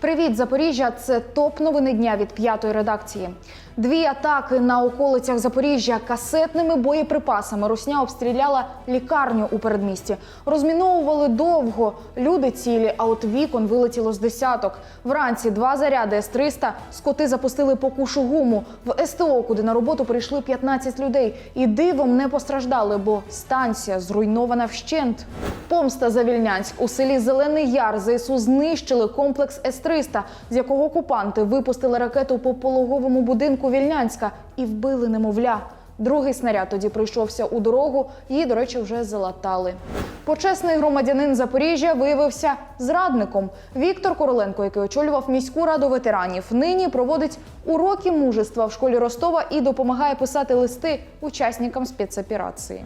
Привіт, Запоріжжя! Це топ новини дня від п'ятої редакції. Дві атаки на околицях Запоріжжя касетними боєприпасами. Русня обстріляла лікарню у передмісті. Розміновували довго. Люди цілі, а от вікон вилетіло з десяток. Вранці два заряди С-300. Скоти запустили по кушу гуму. В СТО, куди на роботу прийшли 15 людей. І дивом не постраждали, бо станція зруйнована вщент. Помста за Вільнянськ у селі Зелений Яр ЗСУ знищили комплекс С-300, з якого окупанти випустили ракету по пологовому будинку Вільнянська і вбили немовля. Другий снаряд тоді прийшовся у дорогу. Її, до речі, вже залатали. Почесний громадянин Запоріжжя виявився зрадником. Віктор Короленко, який очолював міську раду ветеранів, нині проводить уроки мужества в школі Ростова і допомагає писати листи учасникам спецоперації.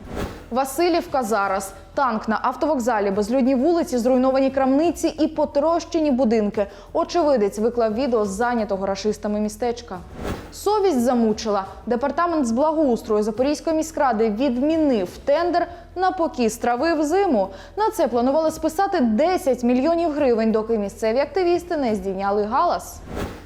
Васильівка зараз танк на автовокзалі, безлюдні вулиці, зруйновані крамниці і потрощені будинки. Очевидець виклав відео з зайнятого рашистами містечка. Совість замучила. Департамент з благоустрою Запорізької міськради відмінив тендер на покіс трави взиму. На це планували списати 10 мільйонів гривень, доки місцеві активісти не здійняли галас.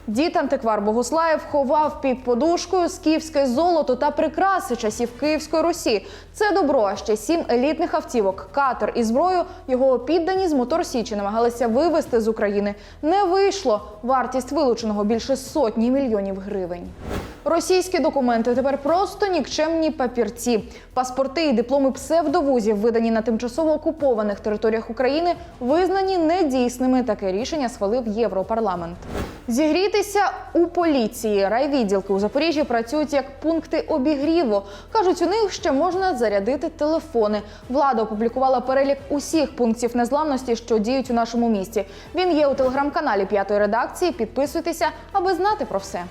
Дід антиквар Богуслаєв ховав під подушкою скіфське золото та прикраси часів Київської Русі. Це добро, а ще сім елітних автівок, катер і зброю його піддані з Мотор Січі намагалися вивезти з України. Не вийшло. Вартість вилученого більше сотні мільйонів гривень. Російські документи тепер просто нікчемні папірці. Паспорти і дипломи псевдовузів, видані на тимчасово окупованих територіях України, визнані недійсними. Таке рішення схвалив Європарламент. Зігрітися у поліції. Райвідділки у Запоріжжі працюють як пункти обігріву. кажуть, у них ще можна зарядити телефони. Влада опублікувала перелік усіх пунктів незламності, що діють у нашому місті. Він є у телеграм-каналі п'ятої редакції. Підписуйтеся, аби знати про все.